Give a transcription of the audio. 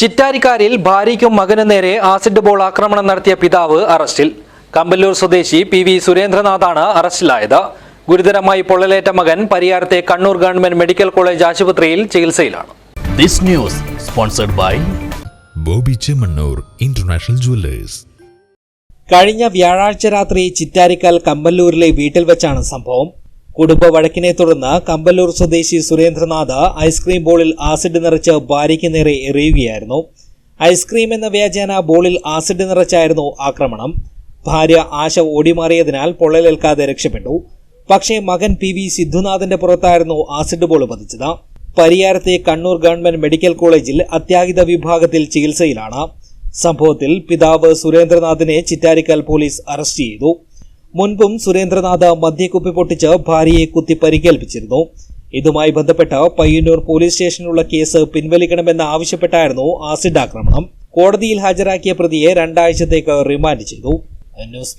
ചിറ്റാരിക്കാരിൽ ഭാര്യയ്ക്കും മകനും നേരെ ആസിഡ് ബോൾ ആക്രമണം നടത്തിയ പിതാവ് അറസ്റ്റിൽ. കമ്പല്ലൂർ സ്വദേശി പി വി സുരേന്ദ്രനാഥാണ് അറസ്റ്റിലായത്. ഗുരുതരമായി പൊള്ളലേറ്റ മകൻ പരിയാരത്തെ കണ്ണൂർ ഗവൺമെന്റ് മെഡിക്കൽ കോളേജ് ആശുപത്രിയിൽ ചികിത്സയിലാണ്. This news sponsored by Boby Chemmanur international jewellers. കഴിഞ്ഞ വ്യാഴാഴ്ച രാത്രി ചിറ്റാരിക്കൽ കമ്പല്ലൂരിലെ വീട്ടിൽ വെച്ചാണ് സംഭവം. കുടുംബ വഴക്കിനെ തുടർന്ന് കമ്പല്ലൂർ സ്വദേശി സുരേന്ദ്രനാഥ് ഐസ്ക്രീം ബോളിൽ ആസിഡ് നിറച്ച് ഭാര്യയ്ക്ക് നേരെ എറിയുകയായിരുന്നു. ഐസ്ക്രീം എന്ന വ്യാജേന ബോളിൽ ആസിഡ് നിറച്ചായിരുന്നു ആക്രമണം. ഭാര്യ ആശ ഓടിമാറിയതിനാൽ പൊള്ളലേൽക്കാതെ രക്ഷപ്പെട്ടു. പക്ഷേ മകൻ പി വി സിദ്ധുനാഥന്റെ പുറത്തായിരുന്നു ആസിഡ് ബോൾ പതിച്ചത്. പരിയാരത്തെ കണ്ണൂർ ഗവൺമെന്റ് മെഡിക്കൽ കോളേജിൽ അത്യാഹിത വിഭാഗത്തിൽ ചികിത്സയിലാണ്. സംഭവത്തിൽ പിതാവ് സുരേന്ദ്രനാഥിനെ ചിറ്റാരിക്കൽ പോലീസ് അറസ്റ്റ് ചെയ്തു. മുൻപും സുരേന്ദ്രനാഥ് മദ്യക്കുപ്പി പൊട്ടിച്ച് ഭാര്യയെ കുത്തി പരിക്കേൽപ്പിച്ചിരുന്നു. ഇതുമായി ബന്ധപ്പെട്ട് പയ്യന്നൂർ പോലീസ് സ്റ്റേഷനിലുള്ള കേസ് പിൻവലിക്കണമെന്ന് ആവശ്യപ്പെട്ടായിരുന്നു ആസിഡ് ആക്രമണം. കോടതിയിൽ ഹാജരാക്കിയ പ്രതിയെ രണ്ടാഴ്ചത്തേക്ക് റിമാൻഡ് ചെയ്തു. ന്യൂസ്